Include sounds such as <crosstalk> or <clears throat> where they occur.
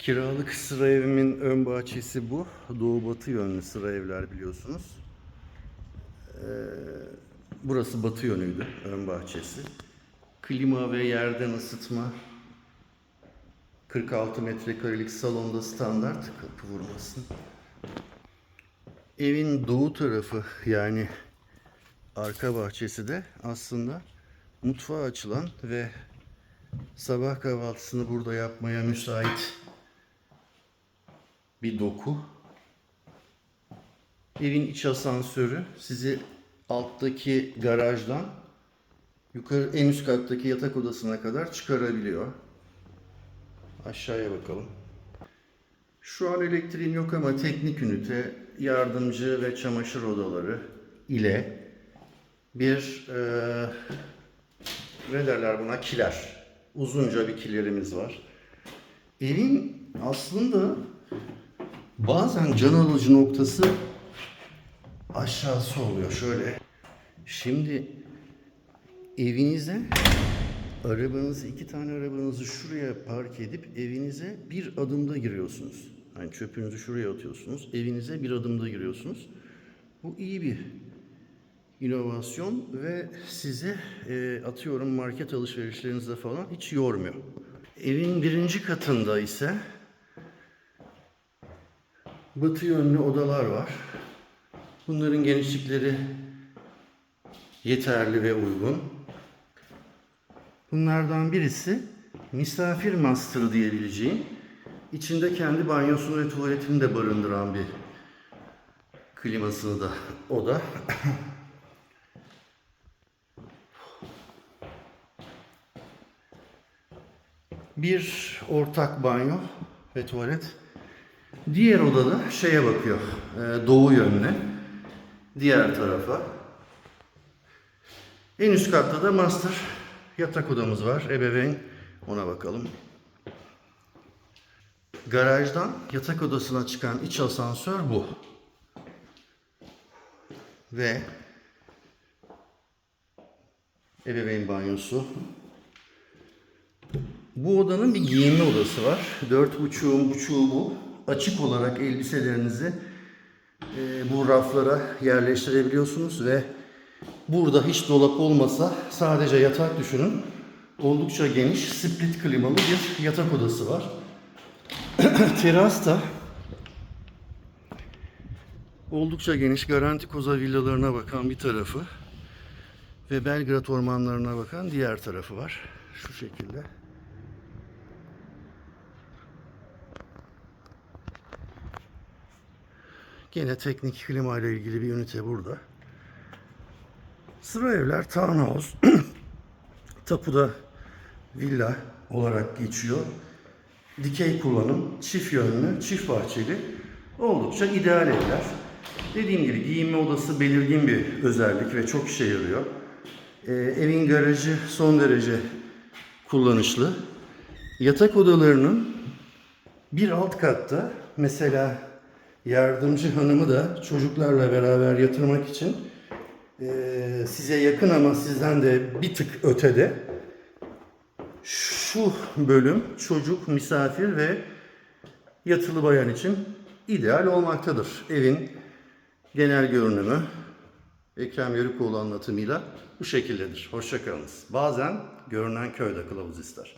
Kiralık sıra evimin ön bahçesi bu. Doğu batı yönlü sıra evler biliyorsunuz. Ee, burası batı yönüydü ön bahçesi. Klima ve yerden ısıtma. 46 metrekarelik salonda standart kapı vurmasın. Evin doğu tarafı yani arka bahçesi de aslında mutfağa açılan ve sabah kahvaltısını burada yapmaya müsait bir doku. Evin iç asansörü sizi alttaki garajdan yukarı en üst kattaki yatak odasına kadar çıkarabiliyor. Aşağıya bakalım. Şu an elektriğim yok ama teknik ünite, yardımcı ve çamaşır odaları ile bir eee ne derler buna kiler. Uzunca bir kilerimiz var. Evin aslında bazen can alıcı noktası aşağısı oluyor şöyle. Şimdi evinize arabanızı iki tane arabanızı şuraya park edip evinize bir adımda giriyorsunuz. Yani çöpünüzü şuraya atıyorsunuz. Evinize bir adımda giriyorsunuz. Bu iyi bir inovasyon ve sizi e, atıyorum market alışverişlerinizde falan hiç yormuyor. Evin birinci katında ise batı yönlü odalar var. Bunların genişlikleri yeterli ve uygun. Bunlardan birisi misafir master diyebileceğim, içinde kendi banyosunu ve tuvaletini de barındıran bir klimasını da oda. Bir ortak banyo ve tuvalet. Diğer odada şeye bakıyor, e, doğu yönüne, diğer tarafa. En üst katta da master yatak odamız var, ebeveyn. Ona bakalım. Garajdan yatak odasına çıkan iç asansör bu. Ve ebeveyn banyosu. Bu odanın bir giyinme odası var. Dört buçuğun buçuğu bu. Açık olarak elbiselerinizi e, bu raflara yerleştirebiliyorsunuz ve burada hiç dolap olmasa sadece yatak düşünün. Oldukça geniş split klimalı bir yatak odası var. <clears throat> Teras da oldukça geniş Garanti Koza villalarına bakan bir tarafı ve Belgrad ormanlarına bakan diğer tarafı var. Şu şekilde. Gene teknik klima ile ilgili bir ünite burada. Sıra evler townhouse. <clears throat> Tapuda villa olarak geçiyor. Dikey kullanım, çift yönlü, çift bahçeli. Oldukça ideal evler. Dediğim gibi giyinme odası belirgin bir özellik ve çok işe yarıyor. Ee, evin garajı son derece kullanışlı. Yatak odalarının bir alt katta mesela yardımcı hanımı da çocuklarla beraber yatırmak için eee, size yakın ama sizden de bir tık ötede şu bölüm çocuk, misafir ve yatılı bayan için ideal olmaktadır. Evin genel görünümü Ekrem Yörükoğlu anlatımıyla bu şekildedir. Hoşçakalınız. Bazen görünen köyde kılavuz ister.